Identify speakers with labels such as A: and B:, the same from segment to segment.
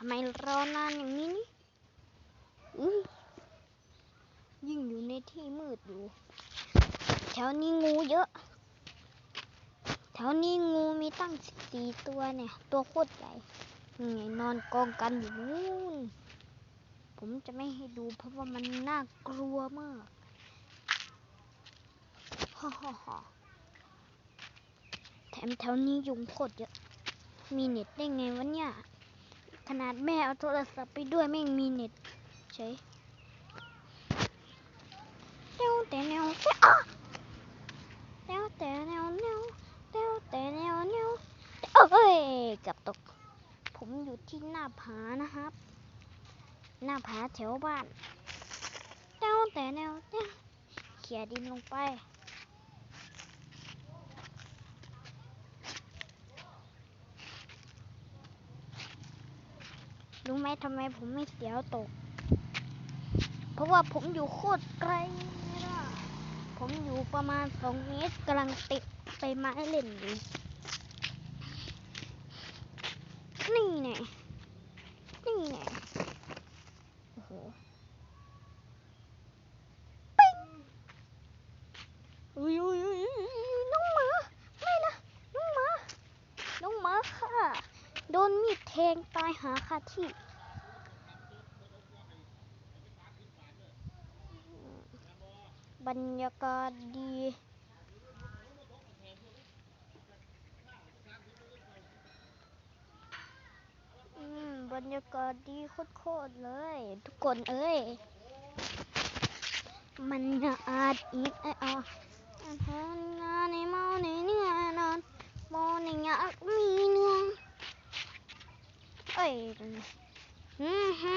A: ำไมรอนานอย่างนี้นี่อุ้ยยิ่งอยู่ในที่มืดอยู่ แถวนี้งูเยอะ แถวนี้งูมีตั้งสิบสี่ตัวเนี่ย ตัวโคตรใหญ่นี่ไงนอนกองกันอยู่นู่น ผมจะไม่ให้ดูเพราะว่ามันน่ากลัวมากฮ่าฮ่าฮ่าแถมแถวนี้ยุงโคตรเยอะ มีเน็ตได้ไงวะเนี่ย ขนาดแม่เอาโทรศัพท์ไปด้วยไม่งมีเน็ตเฉยเต้วแต่แนวเต้วอ้าเต้วแต่แนวแนวเต้วแต่แนวแนวเอ้ยเกับตก ผมอยู่ที่หน้าผานะครับ หน้าผาแถวบ้านเต้วแต่แนวเต้วเขี่ยดินลงไป รู้ไหมทำไมผมไม่เสียวตก เพราะว่าผมอยู่โคตรไกลนะผมอยู่ประมาณสองเมตรกำลังติดไปไม้เล่นอยู่นี่แน่นี่แน่โอ้โหปิ๊งอุ้ยอุ้ยอุ้ยน้องหมาไม่นะน้องหมาน้องหมาค่ะ โดนมีดแทงตายหาคาที่ บรรยากาศดี อืม บรรยากาศดีโคตรๆเลย ทุกคนเอ้ย มันอาจอีกไอ้อาอันทนงานในเมาในเนื้อนอนมอในอยากมีเนื้อเอ้ยอืมฮึ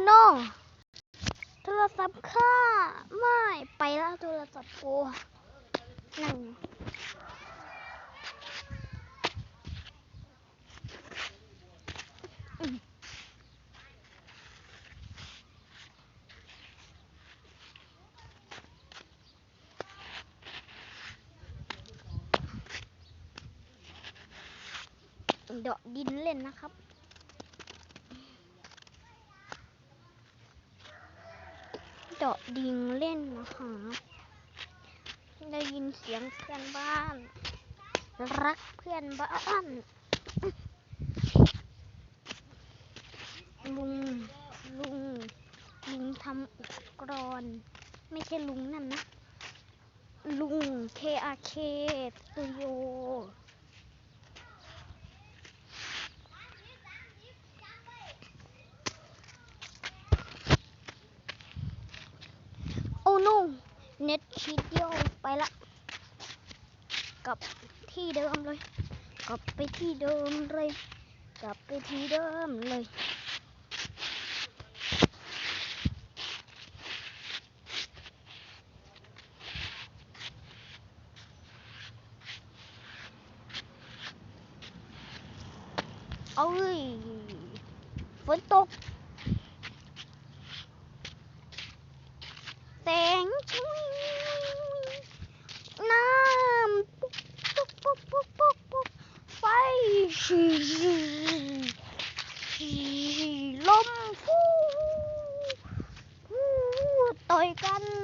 A: โอ้ no โทรศัพท์ข้าไม่ไปแล้วโทรศัพท์กูนั่งเดาะดินเล่นนะครับ เดาะดิงเล่นนะคะได้ยินเสียงเพื่อนบ้าน รักเพื่อนบ้านลุงลุงลุงทำอุปกรณ์ไม่ใช่ลุงนั่นนะ ลุง KRK Studio โอ no เน็ตชีดเดียวไปละกลับที่เดิมเลย กลับไปที่เดิมเลย กลับไปที่เดิมเลยเอ้ยฝนตก แสงชุยน้ำปุ๊กปุ๊กปุ๊กปุ๊กปุ๊กปุ๊กไฟชีชี ลมฟูฟูต่อยกัน